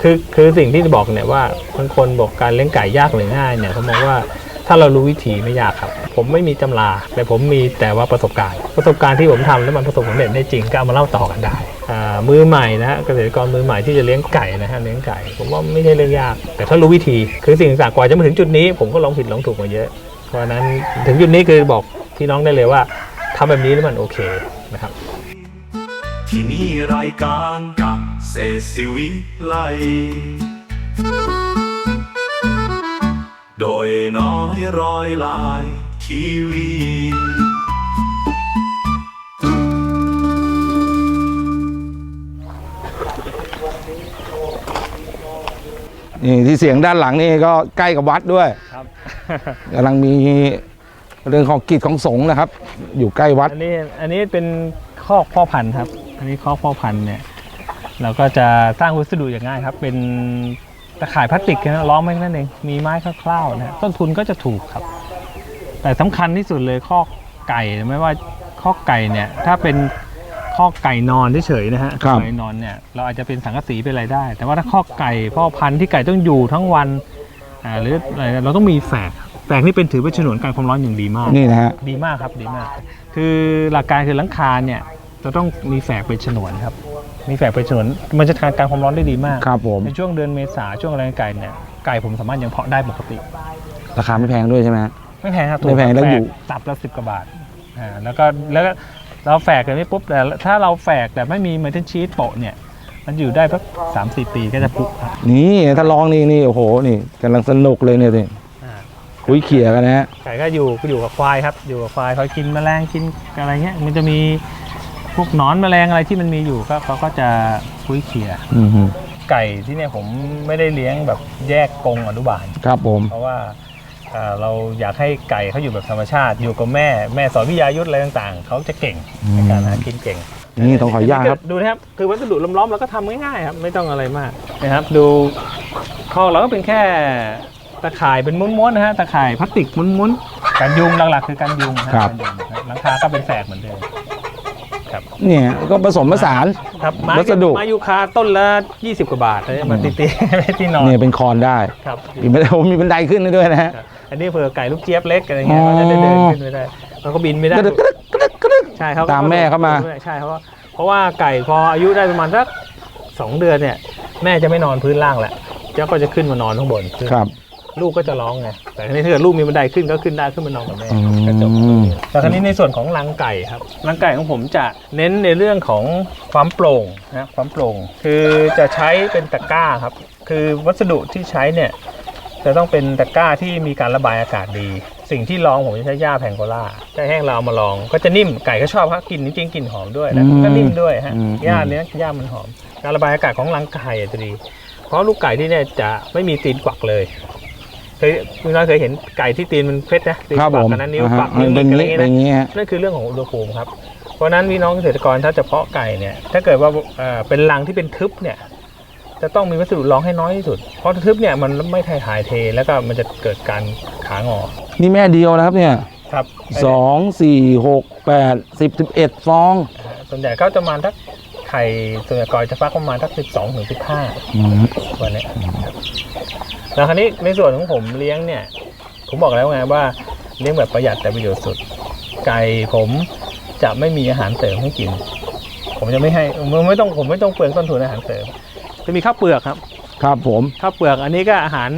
คือคือสิ่งที่จะบอกเนี่ยว่าบางคนบอกการเลี้ยงไก่ยากหรือง่ายเนี่ยเขามองว่าถ้าเรารู้วิธีไม่ยากครับ ผมไม่มีตำราแต่ผมมีแต่ว่าประสบการณ์ ประสบการณ์ที่ผมทำแล้วมันประสบผลสำเร็จได้จริงก็เอามาเล่าต่อกันได้อ่ามือใหม่นะเกษตรกรมือใหม่ที่จะเลี้ยงไก่นะฮะเลี้ยงไก่ ผมว่าไม่ใช่เรื่องยาก แต่ถ้ารู้วิธีคือสิ่งต่างกว่าจะมาถึงจุดนี้ ผมก็ลองผิดลองถูกมาเยอะ เพราะนั้นถึงจุดนี้คือบอกพี่น้องได้เลยว่าทำแบบนี้แล้วมันโอเคนะครับที่นี่รายการกับ เซซิวิไล โดยน้อยร้อยลายทีวีนี่ที่เสียงด้านหลังนี่ก็ใกล้กับวัดด้วยครับ กำลังมีเรื่องของกิจของสงฆ์นะครับ อยู่ใกล้วัด อันนี้อันนี้เป็นคอกพ่อพันธุ์ครับ อันนี้คอกพ่อพันธุ์เนี่ย เราก็จะสร้างวัสดุอย่างง่ายครับ เป็นตะข่ายพลาสติกนะล้อมไว้นั่นเอง มีไม้คร่าวๆนะฮะต้นทุนก็จะถูกครับ แต่สำคัญที่สุดเลยคอกไก่ไม่ว่าคอกไก่เนี่ย ถ้าเป็นคอกไก่นอนเฉยๆนะฮะครับไก่นอนเนี่ยเราอาจจะเป็นสังกะสีเป็นอะไรได้ แต่ว่าถ้าคอกไก่พ่อพันธุ์ที่ไก่ต้องอยู่ทั้งวันอ่าหรืออะไรเราต้องมีแฝกแฝกนี่เป็นถือเป็นฉนวนการความร้อนอย่างดีมากนี่นะฮะดีมากครับดีมาก คือหลักการคือหลังคาเนี่ยจะต้องมีแฝกเป็นฉนวนครับ มีแฝกเป็นฉนวนมันจะทานการความร้อนได้ดีมากครับผม ในช่วงเดือนเมษาช่วงอะไรไก่เนี่ยไก่ผมสามารถยังเพาะได้ปกติ ราคาไม่แพงด้วยใช่ไหมฮะ ไม่แพงครับไม่แพงแล้วอยู่ ตับละสิบกว่าบาทอ่าแล้วก็แล้วก็เราแฝกกันไม่ปุ๊บแต่ถ้าเราแฝกแต่ไม่มีเมทัลชีสโปะเนี่ย มันอยู่ได้สักสามสี่ปีก็จะพุครับนี่ถ้าลองนี่นี่โอ้โหนี่กำลังสนุกเลยเนี่ยสิอ่าคุยเขี่ยกันนะฮะไก่ก็อยู่ก็อยู่กับควายครับ อยู่กับควายคอยกินแมลงกินอะไรเงี้ยมันจะมี พวกหนอนแมลงอะไรที่มันมีอยู่ก็เขาก็จะคุ้ยเขี่ยอือฮึไก่ที่เนี่ยผมไม่ได้เลี้ยงแบบแยกกรงอนุบาล ครับผม เพราะว่าเอ่อเราอยากให้ไก่เขาอยู่แบบธรรมชาติ อยู่กับแม่แม่สอนวิทยายุทธอะไรต่างๆ เขาจะเก่งในการหากินเก่งนี่ต้องขออนุญาตครับดูนะครับคือวัสดุล้อมๆเราก็ทำง่ายๆครับไม่ต้องอะไรมากนะครับ ดูคอกเราก็เป็นแค่ตะข่ายเป็นม้วนๆนะฮะตะข่ายพลาสติกม้วนๆกันยุงหลักๆคือกันยุงนะครับ กันยุงนะครับหลังคาก็เป็นแฝกเหมือนเดิม ครับเนี่ยก็ผสมผสาน ครับไม้วัสดุ ไม้ยูคาต้นละ 20 กว่าบาทเลยมาตีๆไม่ที่นอนเนี่ยเป็นคอนได้ครับ มีบันไดผมมีบันไดขึ้นให้ด้วยนะฮะครับอันนี้เผื่อไก่ลูกเจี๊ยบเล็กอะไรเงี้ยอ๋อเขาจะได้เดินขึ้นไม่ได้เขาก็บินไม่ได้กระดึกกระดึกกระดึกกระดึก ใช่เขาก็ตามแม่เข้ามา ใช่เพราะว่าเพราะว่าไก่พออายุได้ประมาณสักสองเดือนเนี่ย แม่จะไม่นอนพื้นล่างแล้วเจ้าก็จะขึ้นมานอนข้างบนครับ ลูกก็จะร้องไงแต่ทีนี้ถ้าเกิดลูกมีบันไดขึ้นก็ขึ้นได้ขึ้นมานอนกับแม่อืมก็จบแต่คราวนี้ในส่วนของรังไก่ครับรังไก่ของผมจะเน้นในเรื่องของความโปร่งนะความโปร่ง คือจะใช้เป็นตะกร้าครับ คือวัสดุที่ใช้เนี่ยจะต้องเป็นตะกร้าที่มีการระบายอากาศดี สิ่งที่ลองผมจะใช้หญ้าแพงโกล่าใช้แห้งเราเอามาลอง ก็จะนิ่มไก่ก็ชอบครับกลินจริงๆกลิ่นหอมด้วยแล้วอืมก็นิ่มด้วยฮะอืมหญ้าเนี้ยหญ้ามันหอม การระบายอากาศของรังไก่อะจะดี เพราะลูกไก่ที่เนี่ยจะไม่มีตีนกวักเลย เคยคุณน้อยเคยเห็นไก่ที่ตีนมันเพชรนะตีนครับกวัผกมอันนั้นนิ้วอ่ากวัฮะกนิ้วเป็นอะไรนี้อย่างเป็นเงี้ยอย่างงี้ฮะนั่นคือเรื่องของอุณหภูมิครับ เพราะฉะนั้นพี่น้องเกษตรกรถ้าจะเพาะไก่เนี่ย ถ้าเกิดว่าเอ่อเป็นรังที่เป็นทึบเนี่ย จะต้องมีวัสดุรองให้น้อยที่สุด เพราะทึบเนี่ยมันไม่ถ่ายถ่ายเทแล้วก็มันจะเกิดการขางอนี่แม่เดียวนะครับเนี่ยครับสองสี่หกแปดสิบสิบเอ็ดฟองส่วนใหญ่ก็จะประมาณทักไข่ส่วนใหญ่ก่อยจะฟักประมาณทักสิบสองถึงสิบห้า อืมวันเนี้ยครับ แล้วคราวนี้ในส่วนของผมเลี้ยงเนี่ย ผมบอกแล้วไงว่าเลี้ยงแบบประหยัดแต่ประโยชน์สุด ไก่ผมจะไม่มีอาหารเสริมให้กิน ผมจะไม่ให้ผมไม่ต้องผมไม่ต้องเปลืองต้นทุนอาหารเสริม จะมีข้าวเปลือกครับครับผมข้าวเปลือกอันนี้ก็อาหาร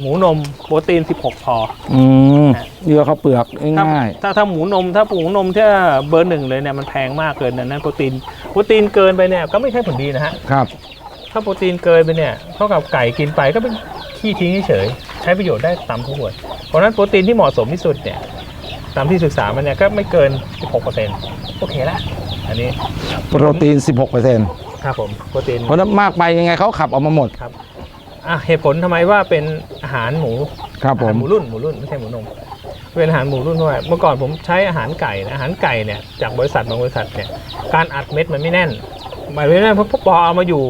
หมูนมโปรตีน 16 พอ อืมฮะนี่ก็ข้าวเปลือกถ้าง่ายถ้าถ้าหมูนม ถ้าหมูนมที่เบอร์หนึ่งเลยเนี่ยมันแพงมากเกินนั้นนั้นโปรตีนโปรตีนเกินไปเนี่ยก็ไม่ใช่ผลดีนะฮะๆครับ ถ้าโปรตีนเกินไปเนี่ยเท่ากับไก่กินไปก็เป็น ขี้ทิ้งเฉยๆใช้ประโยชน์ได้ตามผู้ป่วยเพราะฉะนั้นโปรตีนที่เหมาะสมที่สุดเนี่ยตามที่ศึกษามันเนี่ยก็ไม่เกิน 16%โอเคละอันนี้โปรตีน 16เปอร์เซ็นต์ครับผมโปรตีนเพราะนั้นมากไปยังไงเขาขับออกมาหมดครับอะเหตุผลทำไมว่าเป็นอาหารหมูครับผอามหารหมูรุ่นหมูรุ่นไม่ใช่หมูนมเป็นอาหารหมูรุ่นเพราะว่าเมื่อก่อนผมใช้อาหารไก่นะอาหารไก่เนี่ยจากบริษัทบางบริษัทเนี่ยการอัดเม็ดมันไม่แน่นหมายไม่แน่นเพราะพอเอามาอยู่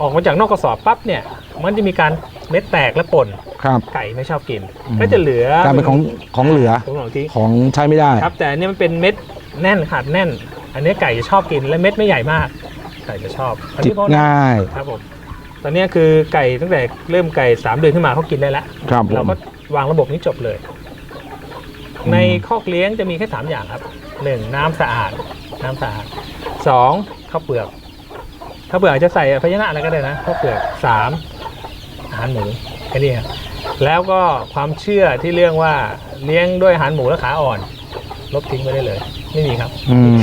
ออกมาจากนอกกระสอบปั๊บเนี่ยมันจะมีการ เม็ดแตกและป่นครับไก่ไม่ชอบกินอืมก็จะเหลือกลารเป็นของของเหลือของของทิ้งของใช้ไม่ได้ ครับ แต่อันนี้มันเป็นเม็ดแน่นขาดแน่น อันนี้ไก่จะชอบกินและเม็ดไม่ใหญ่มาก ไก่จะชอบอันจินี้บเพราะง่ายครับผมตอนเนี้ยคือไก่ตั้งแต่เริ่มไก่สามเดือนขึ้นมาเขากินได้แล้วครับผมเราก็วางระบบนี้จบเลยในคอกเลี้ยงจะมีแค่สามอย่างครับหนึ่งน้ำสะอาด น้ำสะอาดสองข้าวเปลือกข้าวเปลือกอาจจะใส่พญานาคอะไรก็ได้นะข้าวเปลือกสามอา หารหมูแค่นี้ครับแล้วก็ความเชื่อที่เรื่องว่าเลี้ยงด้วยอาหารหมูและขาอ่อน ลบทิ้งไปได้เลย ไม่มีครับ อืม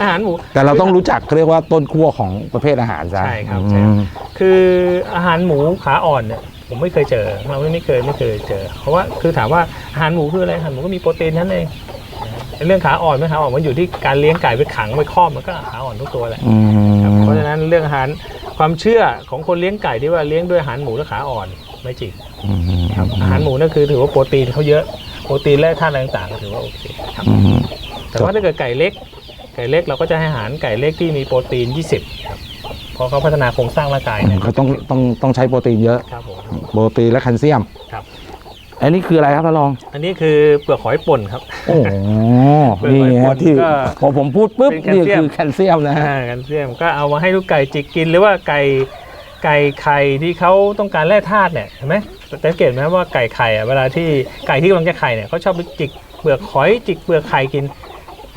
อาหารหมู แต่เราต้องรู้จักเขาเรียกว่าต้นขั้วของประเภทอาหารซะใช่ครับใช่ครับ อืมคืออาหารหมูขาอ่อนเนี่ยผมไม่เคยเจอเราไม่เคยไม่เคยเจอ เพราะว่าคือถามว่าอาหารหมูคืออะไรอาหารหมูก็มีโปรตีนนั่นเองนะเรื่องขาอ่อนไม่ขาอ่อนมันอยู่ที่การเลี้ยงไก่ไปขังไปครอบมันก็ขาอ่อนทุกตัวแหละ อืม ครับเพราะฉะนั้นเรื่องอาหาร ความเชื่อของคนเลี้ยงไก่ที่ว่าเลี้ยงด้วยอาหารหมูและขาอ่อนไม่จริงอืมครับอาหารหมูนั่นคือถือว่าโปรตีนเขาเยอะโปรตีนและธาตุอะไรต่างๆก็ถือว่าโอเคครับอืมแต่ว่าถ้าเกิดไก่เล็ก ไก่เล็กเราก็จะให้อาหารไก่เล็กที่มีโปรตีน 20ครับเพราะเขาพัฒนาโครงสร้างร่างกายเนี่ยเขาต้องต้องต้องใช้โปรตีนเยอะครับผมโปรตีนและแคลเซียมครับ อันนี้คืออะไรครับท่านรองอันนี้คือเปลือกหอยป่นครับ โอ้โหเปลือกนี่หอยป่ฮะนที่ก็พอผมพูดปุ๊บเป็นแคลนี่เซียม คือแคลเซียมนะฮะ อ่ากันเซียมก็เอามาให้ลูกไก่จิกกินหรือว่าไก่ไก่ไข่ที่เขาต้องการแร่ธาตุเนี่ยเห็นไหมสังเกตไหมว่าไก่ไข่อะเวลาที่ไก่ที่กำลังจะไข่เนี่ยเขาชอบไปจิกเปลือกหอยจิกเปลือกไข่กิน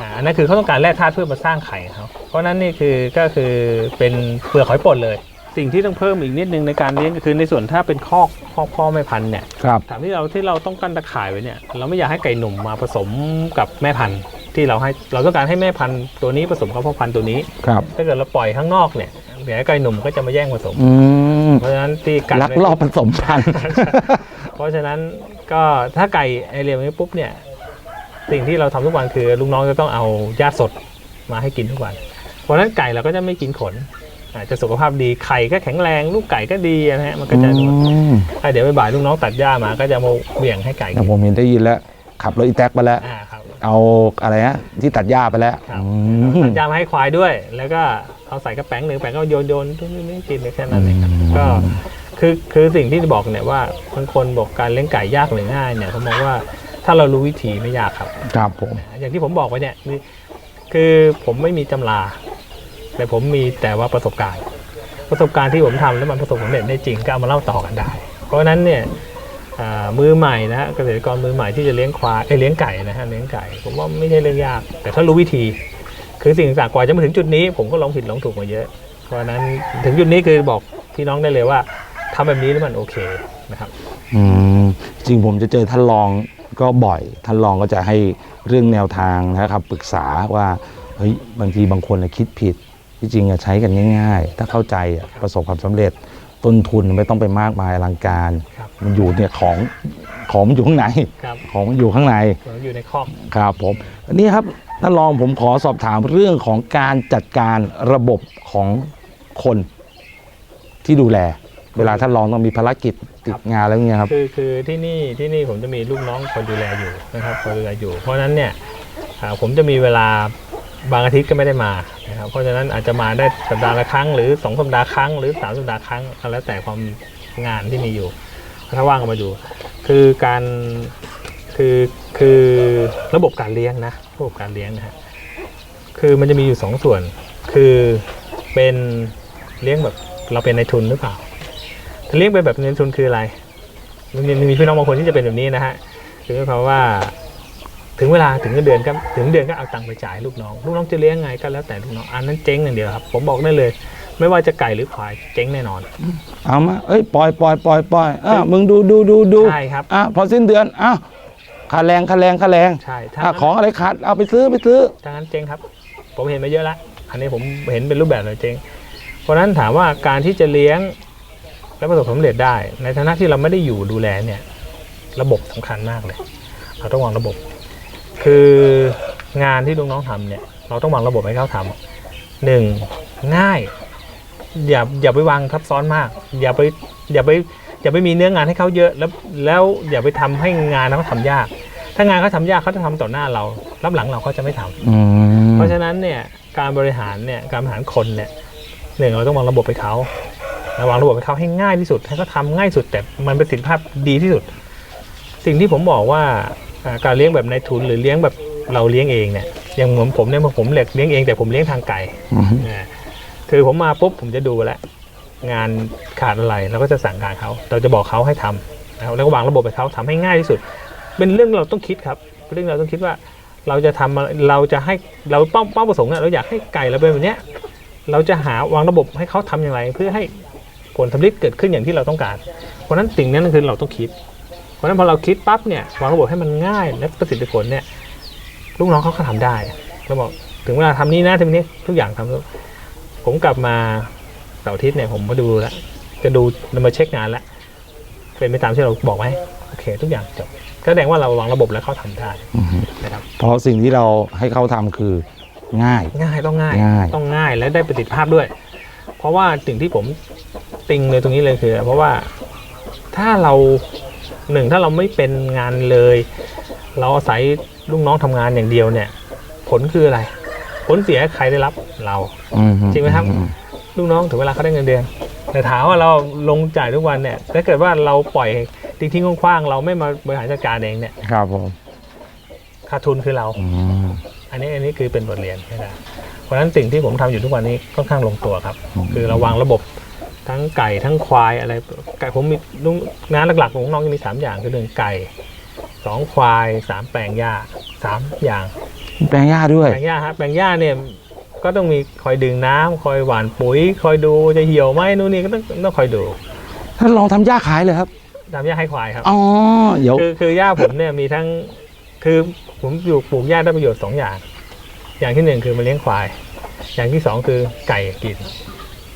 อ่าอันนั้นคือเขาต้องการแร่ธาตุเพื่อมาสร้างไข่เขาเพราะฉะนั้นนี่คือก็คือเป็นเปลือกหอยป่นเลย สิ่งที่ต้องเพิ่มอีกนิดนึงในการเลี้ยงก็คือในส่วนถ้าเป็นคอกคอกพ่อแม่พันธุ์เนี่ยครับถามที่เราที่เราต้องกั้นตะข่ายไว้เนี่ยเราไม่อยากให้ไก่หนุ่มมาผสมกับแม่พันธุ์ที่เราให้เราต้องการให้แม่พันธุ์ตัวนี้ผสมกับพ่อพันธุ์ตัวนี้ครับ ถ้าเกิดเราปล่อยข้างนอกเนี่ยเดี๋ยวไก่หนุ่มก็จะมาแย่งผสมอืมเพราะฉะนั้นที่กัดลักลอบผสมพันธุ์เพราะฉะนั้นก็ถ้าไก่ไอเรียมนี้ปุ๊บเนี่ยสิ่งที่เราทำทุกวันคือลูกน้องจะต้องเอาหญ้าสดมาให้กินทุกวัน เพราะฉะนั้นไก่เราก็จะไม่กินขน อาจจะสุขภาพดีไข่ก็แข็งแรงลูกไก่ก็ดีนะฮะมันก็จะอืมอะเดี๋ยวบ่ายๆลูกน้องตัดหญ้ามาก็จะมาเหวี่ยงให้ไก่แต่กินผมเห็นได้ยินแล้ว ขับรถอีแท็กไปแล้ว อ่าครับเอาอะไรฮะที่ตัดหญ้าไปแล้วครับอืมตัดยามาให้ควายด้วย แล้วก็เอาใส่กระแป้งหนึ่งแป้งก็โยนโยนทุกนี่กินแค่นั้นเองครับอืมก็คือคือสิ่งที่จะบอกเนี่ยว่าบางคนบอกการเลี้ยงไก่ยากหรือง่ายเนี่ยเขามองว่าถ้าเรารู้วิธีไม่ยากครับ ครับผม อย่างที่ผมบอกไปเนี่ยนี่คือผมไม่มีตำรา แต่ผมมีแต่ว่าประสบการณ์ ประสบการณ์ที่ผมทำแล้วมันประสบความสำเร็จได้จริงก็เอามาเล่าต่อกันได้ เพราะฉะนั้นเนี่ยมือใหม่นะเกษตรกรมือใหม่ที่จะเลี้ยงควายเเลี้ยงไก่นะฮะเลี้ยงไก่ ผมว่าไม่ใช่เรื่องยาก แต่ถ้ารู้วิธี คือสิ่งต่างกว่าจะมาถึงจุดนี้ ผมก็ลองผิดลองถูกมาเยอะ เพราะนั้นถึงจุดนี้คือบอกพี่น้องได้เลยว่าทำแบบนี้แล้วมันโอเคนะครับอืมจริงผมจะเจอท่านรองก็บ่อยท่านรองก็จะให้เรื่องแนวทางนะครับปรึกษาว่าเฮ้ยบางทีบางคนนะคิดผิด ที่จริงอะใช้กันง่าย ๆ ถ้าเข้าใจอะประสบความสำเร็จต้นทุนไม่ต้องไปมากมายอลังการครับมันอยู่เนี่ยของของมันอยู่ข้างในครับของมันอยู่ข้างในผมอยู่ในคอกครับผมอันนี้ครับท่านรองผมขอสอบถามเรื่องของการจัดการระบบของคนที่ดูแล เวลาท่านรองต้องมีภารกิจติดงานแล้วเนี่ยครับคือคือที่นี่ที่นี่ผมจะมีลูกน้องคอยดูแลอยู่นะครับคอยดูแลอยู่ เพราะฉะนั้นเนี่ยอ่าผมจะมีเวลา บางอาทิตย์ก็ไม่ได้มานะครับเพราะฉะนั้นอาจจะมาได้สัปดาห์ละครั้งหรือสองสัปดาห์ครั้งหรือสามสัปดาห์ครั้งก็แล้วแต่ความงานที่มีอยู่ถ้าว่างก็มาดูคือการคือคือระบบการเลี้ยงนะระบบการเลี้ยงนะฮะคือมันจะมีอยู่สองส่วน คือเป็นเลี้ยงแบบเราเป็นในทุนหรือเปล่าเลี้ยงไปแบบเงินทุนคืออะไรมันมีมีพี่น้องบางคนที่จะเป็นแบบนี้นะฮะคือหมายความว่า ถึงเวลาถึงเงินเดือนก็ถึงเดือนก็เอาตังค์ไปจ่ายลูกน้อง ลูกน้องจะเลี้ยงไงก็แล้วแต่ลูกน้องอันนั้นเจ๊งอย่างเดียวครับ ผมบอกได้เลย ไม่ว่าจะไก่หรือควายเจ๊งแน่นอน เอามาเอ้ยปล่อยปล่อยปล่อยปล่อยอะมึงดูดูดูดูใช่ครับ อะพอสิ้นเดือนอ้าวค่าแรงค่าแรงค่าแรงใช่ถ้า อะงั้นของอะไรขาดเอาไปซื้อไปซื้อถ้างั้นเจ๊งครับ ผมเห็นมาเยอะแล้วอันนี้ผมเห็นเป็นรูปแบบเลยเจ๊งเพราะฉะนั้นถามว่าการที่จะเลี้ยงและประสบความสำเร็จได้ ในฐานะที่เราไม่ได้อยู่ดูแลเนี่ย ระบบสำคัญมากเลย เราต้องวางระบบ คืองานที่ลูกน้องทำเนี่ย เราต้องวางระบบให้เขาทำหนึ่งง่าย อย่าอย่าไปวางทับซ้อนมาก อย่าไปอย่าไปอย่าไปมีเนื้องานให้เขาเยอะแล้วแล้วอย่าไปทำให้งานเขาทำยาก ถ้างานเขาทำยากเขาจะทำต่อหน้าเรา รับหลังเราเขาจะไม่ทำอืมเพราะฉะนั้นเนี่ยการบริหารเนี่ยการบริหารคนเนี่ยหนึ่งเราต้องวางระบบให้เขาระวางระบบให้เขาให้ง่ายที่สุดให้เขาทำง่ายสุดแต่มันประสิทธิภาพดีที่สุด สิ่งที่ผมบอกว่าอ่า การเลี้ยงแบบในทุนหรือเลี้ยงแบบเราเลี้ยงเองเนี่ยอย่างเหมือนผมเนี่ยผมเลี้ยงเองแต่ผมเลี้ยงทางไก่อืมนะคือผมมาปุ๊บผมจะดูแล้วงานขาดอะไรเราก็จะสั่งการเขาเราจะบอกเขาให้ทำนะครับแล้วก็วางระบบให้เขาทำให้ง่ายที่สุด เป็นเรื่องเราต้องคิดครับเป็นเรื่องเราต้องคิดว่าเราจะทำอะไรเราจะให้เราเป้าเป้าประสงค์เนี่ยเราอยากให้ไก่เราเป็นแบบเนี้ยเราจะหาวางระบบให้เขาทำอย่างไร เพื่อให้ผลสำลิดเกิดขึ้นอย่างที่เราต้องการ เพราะฉะนั้นสิ่งนั้นคือเราต้องคิด เพราะฉะนั้นพอเราคิดปั๊บเนี่ยวางระบบให้มันง่ายและประสิทธิผลเนี่ยลูกน้องเขาก็ทำได้เราบอกถึงเวลาทำนี่นะทำนี้ทุกอย่างทำผมกลับมาเสาร์อาทิตย์เนี่ยผมมาดูแล้วจะดูมาเช็คงานแล้วเป็นไปตามที่เราบอกไหมโอเค ทุกอย่างจบก็แสดงว่าเราวางระบบแล้วเขาทำได้อือฮึนะครับเพราะสิ่งที่เราให้เขาทำคือง่าย ง่ายต้องง่ายง่าย ต้องง่ายและได้ประสิทธิภาพด้วย เพราะว่าสิ่งที่ผมติงเลยตรงนี้เลยคือ เพราะว่าถ้าเรา หนึ่งถ้าเราไม่เป็นงานเลย เราอาศัยลูกน้องทำงานอย่างเดียวเนี่ย ผลคืออะไร ผลเสียใครได้รับเราอือฮึจริงไหมครับอืลูกน้องถึงเวลาเขาได้เงินเดือนแต่ถามว่าเราลงจ่ายทุกวันเนี่ยถ้าเกิดว่าเราปล่อยทิ้งทิ้งๆคว้างๆเราไม่มาบริหารจัดการเองเนี่ยครับผมขาดทุนคือเราอืมอันนี้อันนี้คือเป็นบทเรียนไม่ได้เพราะฉะนั้นสิ่งที่ผมทำอยู่ทุกวันนี้ค่อนข้างลงตัวครับ คือเราวางระบบ ทั้งไก่ทั้งควายอะไรไก่ผมมีลุงงานหลักๆของน้องจะมีสามอย่างคือหนึ่งไก่สองควายสามแปลงหญ้าสามอย่าง แปลงหญ้าด้วย แปลงหญ้าครับแปลงหญ้าเนี่ยก็ต้องมีคอยดึงน้ำคอยหว่านปุ๋ย คอยดูจะเหี่ยวไหมนู่นนี่ก็ต้องต้องคอยดูท่านลองทำหญ้าขายเลยครับทำหญ้าให้ควายครับอ๋อเดี๋ยวคือคือหญ้าผมเนี่ยมีทั้งคือผมอยู่ปลูกหญ้าได้ประโยชน์สองอย่าง อย่างที่หนึ่งคือมาเลี้ยงควาย อย่างที่สองคือไก่กิน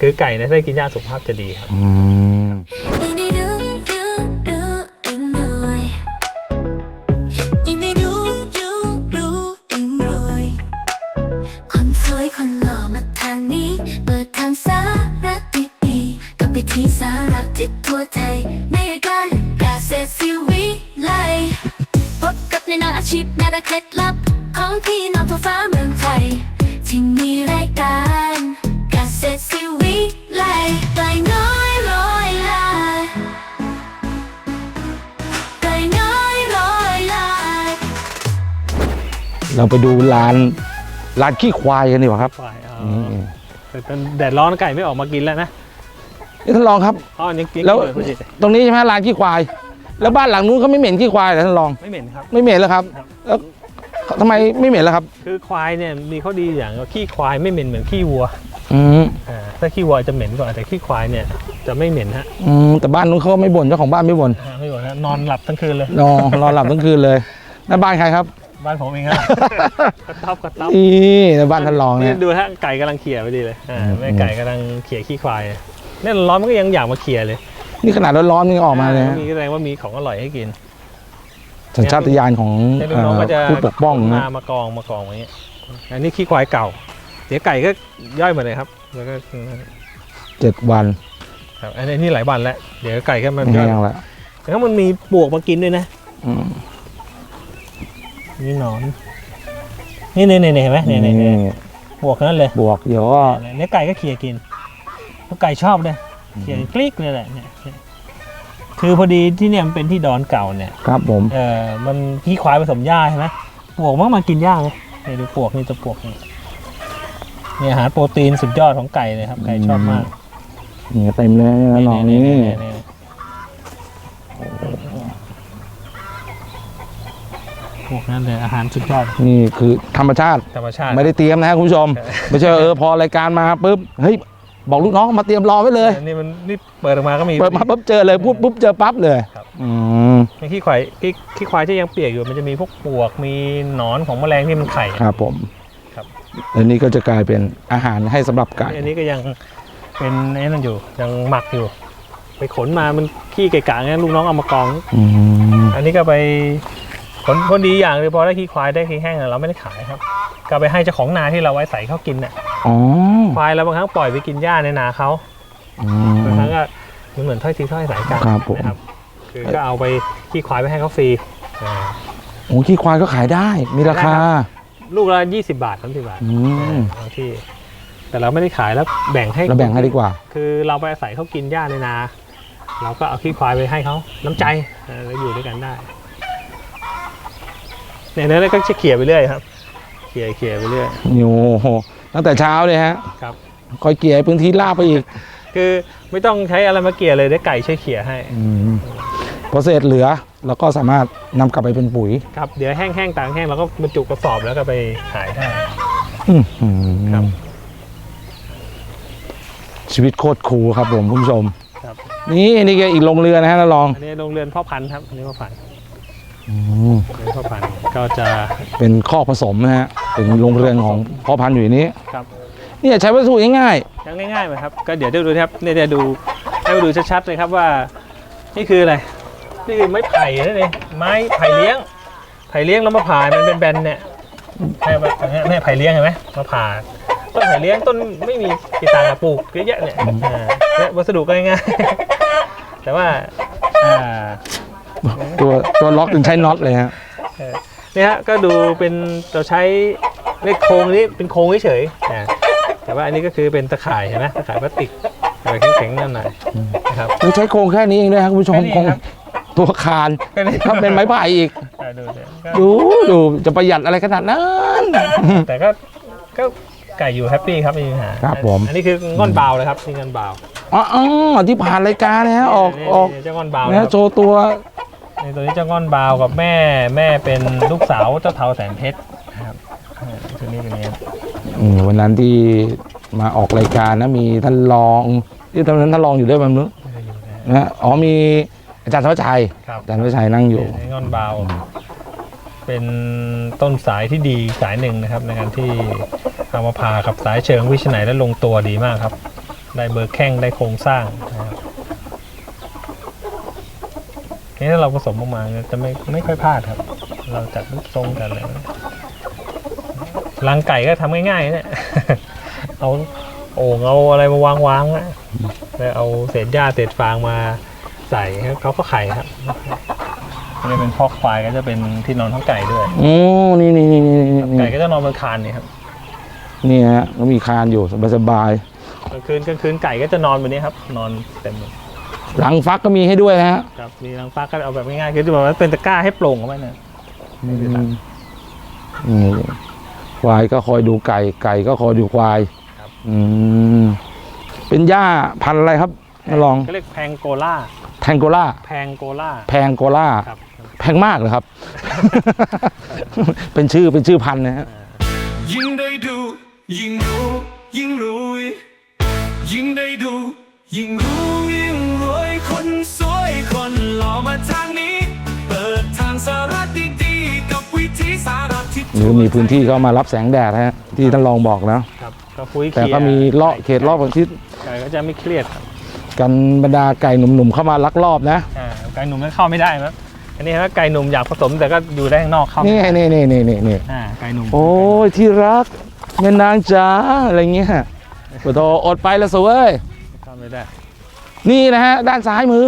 คือไก่ในี่ยถ้าได้กินหญ้าสุขภาพจะดีครับ เราไปดูร้านร้านขี้ควายกันดีกว่าครับควายอ๋อนี่แต่ตอนแดดร้อนไก่ไม่ออกมากินแล้วนะนี่ท่านลองครับอ๋อยังกินแล้วอยู่เลยพอดีตรงนี้ใช่ไหมร้านขี้ควาย แล้วบ้านหลังนู้นเขาไม่เหม็นขี้ควายเหรอท่านลอง ไม่เหม็นครับ ไม่เหม็นแล้วครับครับแล้วทำไมไม่เหม็นล่ะครับ คือควายเนี่ยมีข้อดีอย่างว่าขี้ควายไม่เหม็นเหมือนขี้วัวอืมอ่าถ้าขี้วัวจะเหม็นกว่าแต่ขี้ควายเนี่ยจะไม่เหม็นฮะอืมแต่บ้านนู้นเขาก็ไม่บ่นเจ้าของบ้านไม่บ่นอ่าไม่เหม็นฮะนอนหลับทั้งคืนเลย นอนนอนหลับทั้งคืนเลยนั่นบ้านใครครับ บ้านผมเองครับกระต๊อบกระต๊อบนี่ในบ้านท่านรองเนี่ยดูฮะไก่กำลังเขี่ยไปดีเลยอ่าอืมแม่ไก่กำลังเขี่ยขี้ควายเนี่ยร้อนมันก็ยังอยากมาเขี่ยเลย นี่ขนาดร้อนๆนี่ออกมาเลยอ่ฮะมีแสดงว่ามีของอร่อยให้กินสัญชาตญาณของเนี่ยลูกน้องก็จะเอ่อผู้ปกป้องมานะมากองมากองอย่างเงี้ยอันนี้ขี้ควายเก่าเดี๋ยวไก่ก็ย่อยหมดเลยครับ แล้วก็เจ็ดวันครับอันนี้หลายวันแล้ว เดี๋ยวไก่ก็มันแห้ย่อยงแล้วแล้วมันมีปลวกมากินด้วยนะอื มมีหนอน นี่นี่นี่เห็นไหมนี่นี่นี่นี่ปลวกนั่นเลยบวกเดี๋ยวก็เนี่ยไก่ก็เขี่ยกินแล้วไก่ชอบเลยเขี่ยกลิกเลยแหละเนี่ยเนี่ยคือพอดีที่เนี่ยมันเป็นที่ดอนเก่าเนี่ย ครับผม เออมันขี้ควายผสมหญ้าใช่ไหมปลวกมันก็มากินหญ้าเลยเนี่ยดูปลวกนี่ตัวปลวกนี่เนี่ยอาหารโปรตีนสุดยอดของไก่เลยครับ ไก่ชอบมากนี่เต็มเลยนะน้องนี่ พวกนั้นเลยอาหารสุดยอดนี่คือธรรมชาติ ธรรมชาติ ไม่ได้เตรียมนะคุณผู้ชม ไม่ใช่ว่าเออพอรายการมาปุ๊บเฮ้ยบอกลูกน้องมาเตรียมรอไว้เลยอันนี่มันนี่เปิดออกมาก็มีเปิดมาปุ๊บเจอเลยปุ๊บปุ๊บเจอปั๊บเลยครับอืมมีขี้ควายขี้ขี้ควายที่ยังเปียกอยู่มันจะมีพวกปลวกมีหนอนของแมลงที่มันไข่ครับผมครับอันนี้ก็จะกลายเป็นอาหารให้สำหรับไก่อันนี้ก็ยังเป็นไอ้นั่นอยู่ยังหมักอยู่ ไปขนมามันขี้ไก่กะงั้นลูกน้องเอามากองอืมอันนี้ก็ไป ผลผลดีอย่างเลยพอได้ขี้ควายได้ขี้แห้งอะเราไม่ได้ขายครับก็ไปให้เจ้าของนาที่เราไว้ใส่เขากินน่ะอ๋อควายเราบางครั้งปล่อยไปกินหญ้าในนาเขาอืบางครั้งมก็มันเหมือนถ้อยทีถ้อยอาศัยกันครับผม นะครับคือก็เอาไปขี้ควายไปให้เขาฟรีอ่า โอ้ขี้ควายก็ขายได้ มีราคาลูกละ20 บาท30บาทอืม บางที่ แต่เราไม่ได้ขายแล้วแบ่งให้เราแบ่งให้ดีกว่า คือเราไปอาศัยเขากินหญ้าในนา เราก็เอาขี้ควายไปให้เขาน้ำใจเออแล้วอยู่ด้วยกันได้ เนี่ยนั้นก็จะเขี่ยไปเรื่อยครับเขี่ยเขี่ยไปเรื่อยโอ้โหตั้งแต่เช้าเลยฮะครับคอยเกลี่ยให้พื้นที่ลาบไปอีก คือไม่ต้องใช้อะไรมาเกลี่ยเลยเดี๋ยวไก่ช่วยเขี่ยให้อืมพอเศษเหลือเราก็สามารถนำกลับไปเป็นปุ๋ยครับเดี๋ยวแห้งๆต่างแห้งเราก็บรรจุกระสอบแล้วก็ไปขายได้อื้อหือครับชีวิตโคตรคูลครับผมคุณผู้ชมครับนี่นี่ก็อีกโรงเรือนนะฮะนะลองอันนี้โรงเรือนพ่อพันธุ์ครับอันนี้พ่อพันธุ์อืมโรง เรือนพ่อพันธุ์ก็จะเป็นข้อกผสมนะฮะเป็นโรงเรือนของพ่อพันธุ์อยู่ในนี้ครับเนี่ยใช้วัสดุง่ายยังง่ายๆไหมครับก็เดี๋ยวดูนะครับเนี่ยเดี๋ยวดูให้มาดูชัดๆเลยครับว่า นี่คืออะไรนี่คือไม้ไผ่นั่นเองไม้ไผ่เลี้ยง ไผ่เลี้ยงแล้วมาผ่ามันเป็นแบนๆเนี่ยให้มาเนี่ยไผ่เลี้ยงเห็นไหมมาผ่าต้นไผ่เลี้ยงต้นไม่มีกี่ตังค์อะปลูกเยอะแยะเนี่ยอ่าเนี่ยวัสดุก็ง่ายๆแต่ว่าอ่าๆ ตัวตัวล็อกถึงใช้น็อตเลยฮะเออเนี่ยฮะก็ดูเป็นเราใช้เลขโครงนี้เป็นโครงเฉยๆนะแต่ว่าอันนี้ก็คือเป็นตะข่ายเห็นไหมตะข่ายพลาสติกอะไรแข็งๆนั่นหน่อยนะครับเราใช้โครงแค่นี้เองด้วยครับคุณผู้ชมแค่นี้โครงครับตัวคานแค่นี้ถ้าเป็นไม้ไผ่อีกอ่าดูสิก็ดูดูจะประหยัดอะไรขนาดนั้น แต่ก็ก็ไก่อยู่แฮปปี้ครับไม่มีปัญหาครับผมอันนี้คือง่อนบาวเลยครับนี่ง่อนบาวอ๋ออ๋อที่ผ่านรายการนะฮะออกนี่ออกนี่เจ้าง่อนบาวนะนะคโชรับว์ตัว นี่ตัวนี้เจ้าง่อนบาวกับแม่แม่เป็นลูกสาวเจ้าเทาแสนเพชรนะครับอ่าตัวนี้เป็นอย่างนี้อืมวันนั้นที่มาออกรายการนะมีท่านรองที่ตอนนั้นท่านรองอยู่ด้วยมั้งนึกไม่ได้อยู่นะนะฮะอ๋อมีอาจารย์ทวชชัยครับอาจารย์ทวชชัยนั่งอยู่นี่ง่อนบาว เป็นต้นสายที่ดีสายหนึ่งนะครับ ในการที่เอามาผ่ากับสายเชิงวิชไหนและลงตัวดีมากครับ ได้เบอร์แข้งได้โครงสร้าง นะครับนี่ถ้าเราผสมออกมาเนี่ยจะไม่ไม่ค่อยพลาดครับ เราจัดรูปทรงกันอะไรรังไก่ก็ทำง่ายๆเนี่ยเอาโอ่งเอาอะไรมาวางวางๆนะแล้วเอาเศษหญ้าเศษฟางมาใส่ครับเขาก็ไข่ครับนี่เป็นพอกควายก็จะเป็นที่นอนของไก่ด้วยโอ้นี่นี่นี่นี่นี่ไก่ก็จะนอนบนคานเนี่ยครับนี่ฮะก็มีคานอยู่สบายกลางคืนกลางคืนไก่ก็จะนอนบนนี้ครับ นอนเต็มเลยๆ หลังฟักก็มีให้ด้วยนะฮะครับมีรังฟ้าก็เอาแบบง่ายๆคือจะบอกว่าเป็นตะกร้าให้โปร่งเข้าไปเนี่ยอืมอืมควายก็คอยดูไก่ไก่ก็คอยดูควายอืมเป็นหญ้าพันธุ์อะไรครับมาลองก็เรียกแพงโกล่าแทงโกล่าแพงโกล่าแพงโกล่าครับแพงมากเลยครับ เป็นชื่อเป็นชื่อพันธุ์นะฮะยิ่งได้ดูยิ่งรู้ยิ่งรวยยิ่งได้ดูยิ่งรู้ยิ่ง หรือมีพื้นที่เข้ามารับแสงแดดฮะที่ท่านรองบอกแล้วครับก็ฟุ้ยแต่เขียก็มีเลาะเขตรอบของทิศไก่ก็จะไม่เครียดครับกันบรรดาไก่หนุ่มๆเข้ามาลักลอบนะอ่าไก่หนุ่มก็เข้าไม่ได้ครับอันนี้ถ้าไก่หนุ่มอยากผสมแต่ก็อยู่ได้ข้างนอกเข้าไม่นี่ได้นี่นี่นี่นี่นี่อ่าไก่หนุ่มโอ้ยที่รักแม่นางจ๋าอะไรเงี้ยปะโทอดไปละสเว้ยเข้าไม่ได้นี่นะฮะด้านซ้ายมือ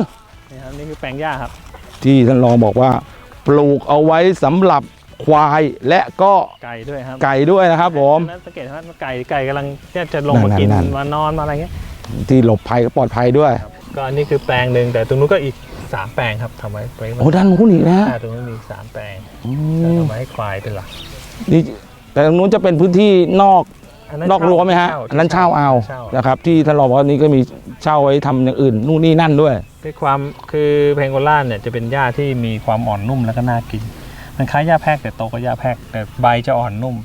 นี่ครับนี่คือแปลงหญ้าครับ ที่ท่านรองบอกว่า ปลูกเอาไว้สำหรับ ควายและก็ไก่ด้วยครับไก่ด้วยนะครับผมนั้นสังเกตว่าไก่ไก่กำลังเนี่ยจะลงมากินนั่นๆๆมานอนมาอะไรเงี้ยที่หลบภัยก็ปลอดภัยด้วย ก็อันนี้คือแปลงหนึ่งแต่ตรงนู้นก็อีกสามแปลงครับทำไว้ไว้โอ้ด้านนู้นอีกนะฮะอ่าตรงนู้นมีอีกสามแปลงอืแต่มทำไว้ให้ควายเป็นหลักนี่แต่ตรงนู้นจะเป็นพื้นที่นอกนอกรั้วไหมฮะอันนั้นเช่าเอาเช่านะครับที่ท่านรองบอกว่านี่ก็มีเช่าไว้ทำอย่างอื่นนู่นนี่นั่นด้วยด้วยความคือเพงโกล่าเนี่ยจะเป็นหญ้าที่มีความอ่อนนุ่มแล้วก็น่ากิน มันคล้ายหญ้าแพรกแต่โตก็หญ้าแพรกแต่ใบจะอ่อนนุ่ม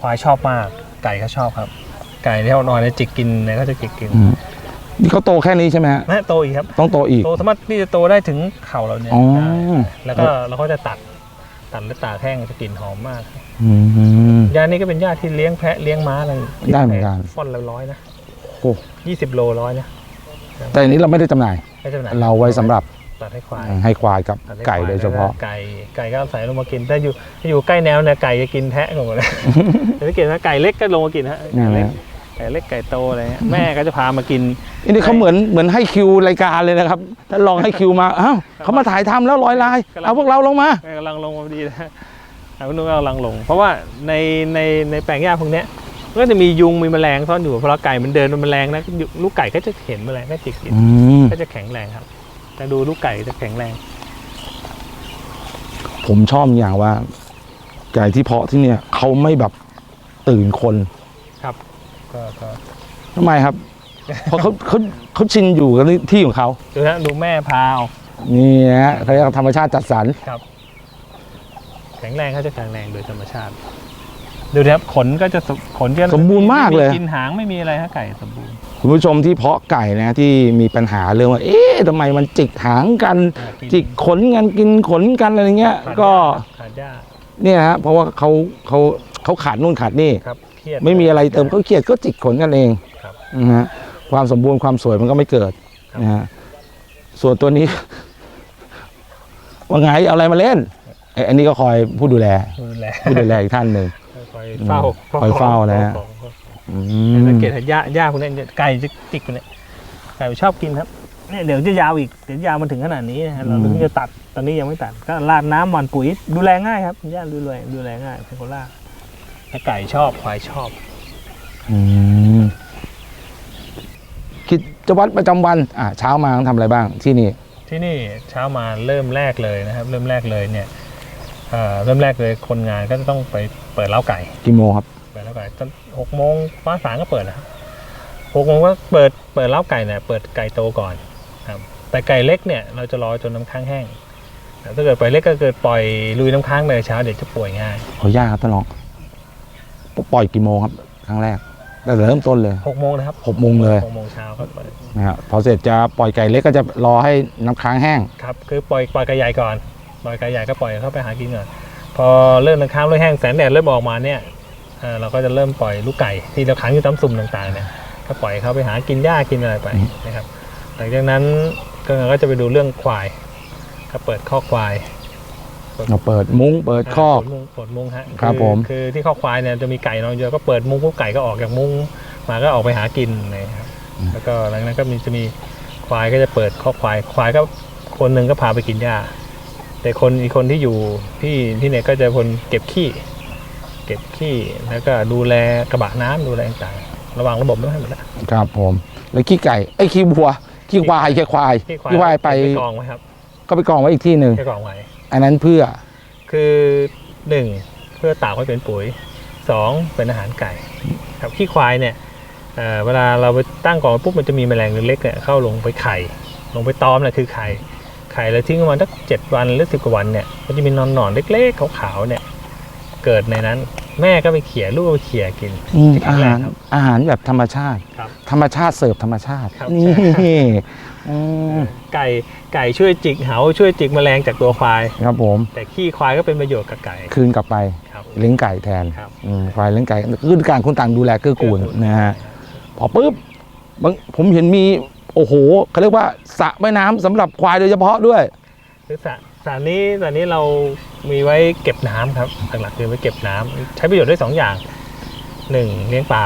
ควายชอบมาก ไก่ก็ชอบครับ ไก่ที่เอานอนเนี่ยจิกกินเนี่ยก็จะจิกกินอืม นี่เขาโตแค่นี้ใช่ไหมฮะแม่โตอีกครับ ต้องโตอีก โตสามารถที่จะโตได้ถึงเข่าเราเนี่ยอ๋อ ได้แล้วก็เราก็จะตัด ตัดและตากแห้งจะกลิ่นหอมมาก อืม ยานี่ก็เป็นยาที่เลี้ยงแพะเลี้ยงม้าอะไรได้เหมือนกันฟ่อนละร้อยนะโอ้ยี่สิบโลร้อยนะแต่อันนี้เราไม่ได้จำหน่าย ไม่จำหน่ายเราไว้สำหรับ ตัดให้ควายให้ควายกับตัดให้ไก่ควโดยเฉพาะแล้วก็ไก่ไก่ก็ใส่ลงมากินถ้าอยู่ถ้าอยู่ใกล้แนวเนี่ยไก่จะกินแพะกันหมดเลยแต่ถ้าเกิดว่าไก่เล็กก็ลงมากินฮะนั่นแหละไก่เล็กไก่โตอะไรเงี้ยแม่ก็จะพามากินนี่เขาเหมือนเหมือนให้คิวรายการเลยนะครับถ้าลองให้คิวมาอ้าวเขามาถ่ายทำแล้วร้อยลายกำลังเอาพวกเราลงมาแม่กำลังลงมาพอดีนะเอาพวกนู้นกำลังลง เพราะว่าในในในแปลงหญ้าพวกเนี้ยมันก็จะมียุงมีแมลงซ่อนอยู่พอเราไก่มันเดินมันแมลงนะลูกไก่ก็จะเห็นแมลงก็จิกกินอืมก็จะแข็งแรงครับ แต่ดูลูกไก่จะแข็งแรง ผมชอบอย่างว่า ไก่ที่เพาะที่เนี่ยเขาไม่แบบตื่นคนก็ก็ทำไมครับ เพราะเขาเขาเขาชินอยู่กับที่ของเขาดูนะดูแม่พาวนี่นะฮะเขาเรียกว่าธรรมชาติจัดสรรครับ แข็งแรงเขาจะแข็งแรงโดยธรรมชาติดูนะครับขนก็จะสขนจะสมบูรณ์มากเลยไกินหางไม่มีอะไรฮะไก่สมบูรณ์ คุณผู้ชมที่เพาะไก่นะที่มีปัญหาเรื่องว่า เอ๊ะทำไมมันจิกหางกันอ่ากินจิกขนกันกินขนกันอะไรเงี้ยขาดก็หญ้าขาดหญ้าเนี่ยฮะเพราะว่าเขาเขาเขาขาดนู่นขาดนี่ครับเครียดไม่มีอะไรเติมเขาเครียดก็จิกขนกันเองครับนะฮะความสมบูรณ์ความสวยมันก็ไม่เกิดครับนะฮะส่วนตัวนี้ ว่าไงเอาอะไรมาเล่นไอ้อันนี้ก็คอยผู้ดูแล ดูแลผู้ดูแลอีกท่านหนึ่งคอยเฝ้าคอยเฝ้านะฮะอืม สังเกตเห็นหญ้าหญ้าพวกนี้ไก่จะจิกพวกนี้ไก่ชอบกินครับเนี่ยเดี๋ยวจะยาวอีกเดี๋ยวยาวมันถึงขนาดนี้นะฮะเราถึงจะตัดตอนนี้ยังไม่ตัดก็ราดน้ำหว่านปุ๋ยดูแลง่ายครับหญ้าดูแลดูแลง่ายเป็นคนล่าแต่ไก่ชอบควายชอบอืมกิจวัตรประจำวันอะเช้ามาต้องทำอะไรบ้างที่นี่ ที่นี่เช้ามาเริ่มแรกเลยนะครับ เริ่มแรกเลยเนี่ยเอ่อเริ่มแรกเลยคนงานก็จะต้องไปเปิดเล้าไก่กี่โมงครับเปิดเล้าไก่ตอนหกโมงฟ้าสางก็เปิดนะครับหกโมงก็เปิดเปิดเล้าไก่เนี่ยเปิดไก่โตก่อนครับแต่ไก่เล็กเนี่ยเราจะรอจนน้ำค้างแห้งแต่ถ้าเกิดปล่อยเล็กก็เกิดปล่อยลุยน้ำค้างเลยเช้าเด็กจะป่วยง่ายขออนุญาตครับท่านรองปล่อยกี่โมงครับครั้งแรกแต่เริ่มต้นเลยหกโมงนะครับหกโมงเลยหกโมงเช้าก็เปิดนะครับพอเสร็จจะปล่อยไก่เล็กก็จะรอให้น้ำค้างแห้งครับคือปล่อยปล่อยไก่ใหญ่ก่อนปล่อยไก่ใหญ่ก็ปล่อยเข้าไปหากินก่อนพอเริ่มน้ำค้างเริ่มแห้งแสงแดดเริ่มออกมาเนี่ย เอ่อเราก็จะเริ่มปล่อยลูกไก่ที่เราขังอยู่ตามสุ่มต่างๆเนี่ยก็ปล่อยเขาไปหากินหญ้ากินอะไรไปนะครับ หลังจากนั้นก็ก็จะไปดูเรื่องควาย ก็เปิดข้อกควายเราเปิดมุ้งเปิดคอกเปิดมุ้งเปิดมุ้งฮะครับอผมคือที่ข้อกควายเนี่ยจะมีไก่นอนเยอะก็เปิดมุ้งปุ๊บไก่ก็ออกจากมุ้งมาก็ออกไปหากินนะครับแล้วก็หลังจากนั้นก็มีจะมีควายก็จะเปิดข้อกควายควายก็คนหนึ่งก็พาไปกินหญ้า แต่คนอีกคนที่อยู่ที่ที่เนี่ยก็จะคนเก็บขี้ เก็บขี้แล้วก็ดูแลกระบะน้ำดูแลต่างๆระวังระบบไม่ให้หมดละครับผม แล้วขี้ไก่ไอ้ยขี้วัวขี้ควายขี้ควายขี้ขี้ควายไปกองไว้ครับ ก็ไปกองไว้อีกที่หนึ่งแค่กองไว้อันนั้นเพื่อ คือหนึ่งเพื่อตากไว้เป็นปุ๋ยสองเป็นอาหารไก่ ครับขี้ควายเนี่ยเอ่อเวลาเราไปตั้งกองไว้ปุ๊บมันจะมีแมลงเล็กๆเนี่ยเข้าลงไปไข่ ลงไปตอมน่ะคือไข่ไข่แล้วทิ้งประมาณสักเจ็ดวันหรือสิบกว่าวันเนี่ยมันจะมีนอนหนอนๆเล็กๆขาวๆเนี่ย เกิดในนั้น แม่ก็ไปเขี่ยลูกก็ไปเขี่ยกิน อืมที่แข็อางแรหางรครับอาหารแบบธรรมชาติ ครับธรรมชาติเสิร์ฟธรรมชาติ ครับ นี่อืมไก่ไก่ช่วยจิกเหาช่วยจิกแมลงจากตัวควาย ครับผม แต่ขี้ควายก็เป็นประโยชน์กับไก่คืนกลับไปครับ เลี้ยงไก่แทนครับอืมควายเลี้ยงไก่คือการคุณต่างดูแลเกื้อกูล นะฮะพอปุ๊บบางผมเห็นมี โอ้โหเขาเรียกว่าสระว่ายน้ำสำหรับควายโดยเฉพาะด้วยคือสระ สระนี้สระนี้เรามีไว้เก็บน้ำครับหลักๆคือไว้เก็บน้ำใช้ประโยชน์ได้สองอย่างหนึ่งเลี้ยงปลา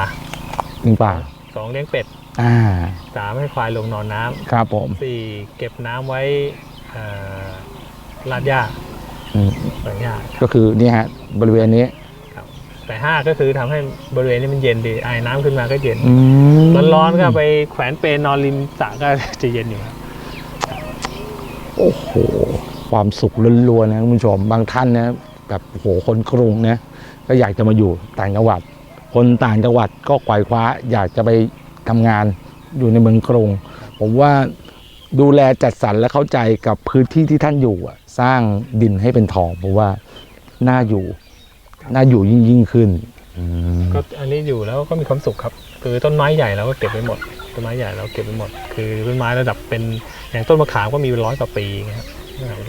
หนึ่งป่าสองเลี้ยงเป็ดอ่าสามให้ควายลงนอนน้ำ ครับผมสี่เก็บน้ำไว้เอ่อลาดหญ้าอืมปล่อยหญ้าก็คือนี่ฮะบริเวณนี้ ครับ แต่ห้าก็คือทำให้บริเวณนี้มันเย็นดีไอ้น้ำขึ้นมาก็เย็น อืมร้อนๆก็ไปแขวนเปลนอนริมสระก็จะเย็นอยู่ครับโอ้โห ความสุขล้วนๆนะคุณผู้ชมบางท่านนะแบบโหคนกรุงนะก็อยากจะมาอยู่ต่างจังหวัด คนต่างจังหวัดก็ไขว่คว้าอยากจะไปทำงานอยู่ในเมืองกรุง ผมว่าดูแลจัดสรรและเข้าใจกับพื้นที่ที่ท่านอยู่สร้างดินให้เป็นทองผมว่าน่าอยู่น่าอยู่ยิ่งยิ่งขึ้นก็อันนี้อยู่แล้วก็มีความสุขครับ คือต้นไม้ใหญ่เราก็เก็บไว้หมดต้นไม้ใหญ่เราเก็บไว้หมด คือต้นไม้ระดับเป็นอย่างต้นมะขามก็มีเป็นร้อยกว่าปีครับ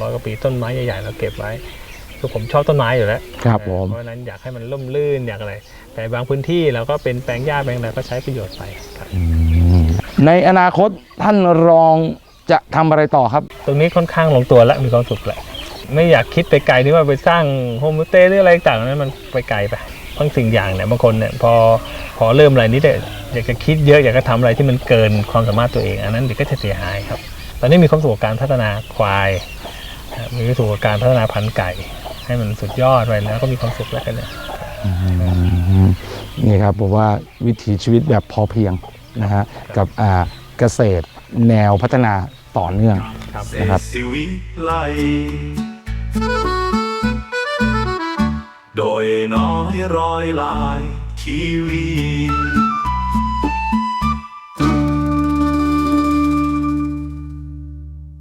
ร้อยกว่าปีต้นไม้ใหญ่ๆเราเก็บไว้คือผมชอบต้นไม้อยู่แล้วครับผมเพราะฉะนั้นอยากให้มันร่มรื่นอยากอะไร แต่บางพื้นที่เราก็เป็นแปลงหญ้าแปลงอะไรก็ใช้ประโยชน์ไปครับอืมในอนาคตท่านรองจะทำอะไรต่อครับ ตรงนี้ค่อนข้างลงตัวแล้วมีความสุขแหละไม่อยากคิดไปไกลที่ว่าไปสร้างโฮมสเตย์หรืออะไรต่างๆนั้นมันไปไกลไปบางสิ่งอย่างเนี่ยบางคนเนี่ยพอพอเริ่มอะไรนิดเดียวอยากจะคิดเยอะอยากจะทำอะไรที่มันเกินความสามารถตัวเอง อันนั้นเดี๋ยวก็จะเสียหายครับ ตอนนี้มีความสุขกับการพัฒนาควายนะ มีความสุขกับการพัฒนาพันธุ์ไก่ ให้มันสุดยอดไปแล้วก็มีความสุขแล้วกันเนี่ยอืมนี่ครับผมว่าวิถีชีวิตแบบพอเพียงนะฮะกับอ่าเกษตรแนวพัฒนาต่อเนื่องครับนะครับสิวิไลโดยน้อยร้อยลายทีวี